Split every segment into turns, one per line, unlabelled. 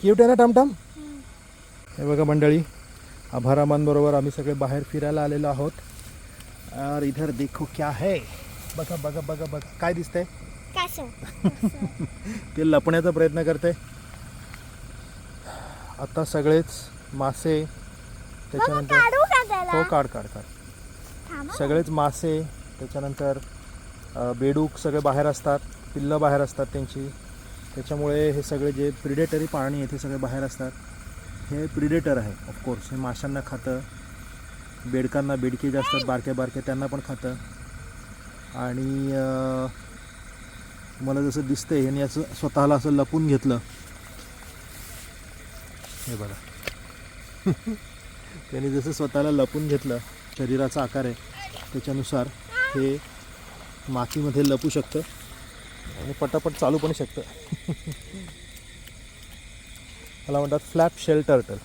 Cute आहे ना टमटम? हे बघा मंडळी आभारामांबरोबर आम्ही सगळे बाहेर फिरायला आलेलो आहोत. और इधर देखो क्या है. बघा बघा बघा बघा. काय दिसतंय? ते लपण्याचा प्रयत्न करते. आता सगळेच मासे त्याच्यानंतर हो काढ काढ काढ. सगळेच मासे त्याच्यानंतर बेडूक सगळे बाहेर असतात. पिल्लं बाहेर असतात त्यांची. त्याच्यामुळे हे सगळे जे प्रिडेटरी पाणी आहे ते सगळे बाहेर असतात. हे प्रिडेटर आहे ऑफकोर्स हे माशांना खातं. बेडकांना बेडके जे असतात बारक्या बारक्या त्यांना पण खातं. आणि मला जसं दिसतंय ह्याने असं स्वतःला असं लपून घेतलं. हे बघा. त्याने जसं स्वतःला लपून घेतलं शरीराचा आकार आहे त्याच्यानुसार हे मातीमध्ये लपू शकतं. आणि पटापट चालू पण शकतं. मला म्हणतात फ्लॅप शेल टर्टल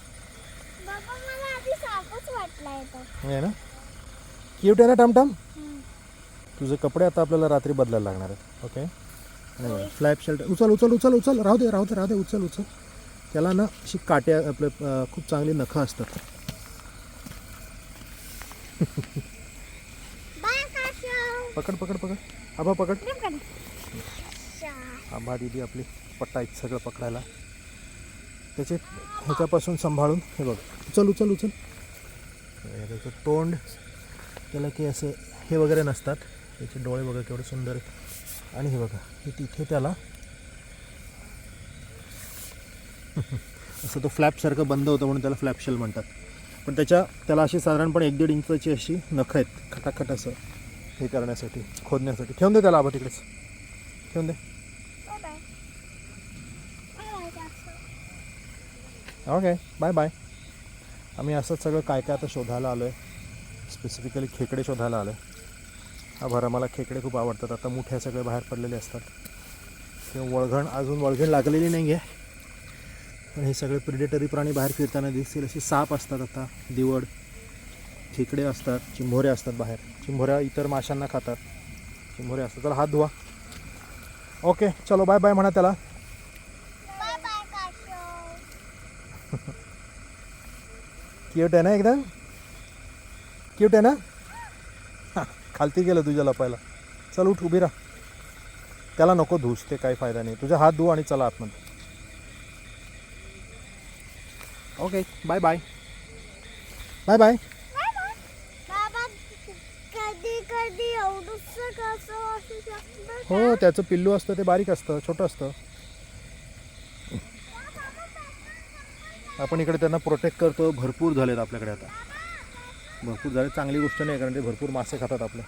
आहे ना? क्यूट आहे ना टमटम? तुझे कपडे आता आपल्याला रात्री बदलायला लागणार आहेत ओके नाही फ्लॅप शेल्टर उचल उचल उचल उचल. राहू दे राहू दे राहू दे उचल उचल. त्याला ना अशी काट्या आपले खूप चांगली नखं असतात. पकड पकड पकड. आबा पकड. आंबा दिदी आपली पट्टा आहेत सगळं पकडायला. त्याचे ह्याच्यापासून सांभाळून हे बघ. उचल उचल. उचल त्याचं तोंड त्याला की असे हे वगैरे नसतात. त्याचे डोळे बघा केवढे सुंदर आणि हे बघा हे तिथे त्याला असं तो फ्लॅपसारखं बंद होतं म्हणून त्याला फ्लॅपशेल म्हणतात. पण त्याच्या त्याला अशी साधारणपणे एक दीड इंचाची अशी नखं आहेत खटाखट असं. हे करण्यासाठी खोदण्यासाठी. ठेवून दे त्याला आबा तिकडेच. ठेवून दे.
Bye bye
okay bye bye आम्ही असंच सगळं काय काय आता शोधायला आलो आहे स्पेसिफिकली खेकडे शोधायला आलो आहे हा बरं मला खेकडे खूप आवडतात. आता मोठ्या सगळे बाहेर पडलेले असतात. किंवा वळघण अजून वळघण लागलेली नाही आहे पण हे सगळे प्रिडेटरी प्राणी बाहेर फिरताना दिसतील असे साप असतात आता. दिवड खेकडे असतात चिंभोऱ्या असतात बाहेर. चिंभोऱ्या इतर माशांना खातात. चिंभोऱ्या असतात. चला हात धुवा. ओके चलो बाय बाय म्हणा त्याला. क्यूट आहे ना एकदम? क्यूट आहे ना? हां खालती गेलं तुझ्या लपायला. चल उठ उभी राहा. त्याला नको धुस ते काही फायदा नाही. तुझा हात धुव आणि चला आतमध्ये. Okay bye bye bye bye
कधी कधी एवढंसं कसं असू शकतं का?
हो त्याचं पिल्लू असतं ते बारीक असतं छोटं असतं. आपण इकडे त्यांना प्रोटेक्ट करतो. भरपूर झालेत आपल्याकडे आता. भरपूर झाले चांगली गोष्ट नाही कारण ते भरपूर मासे खातात आपले.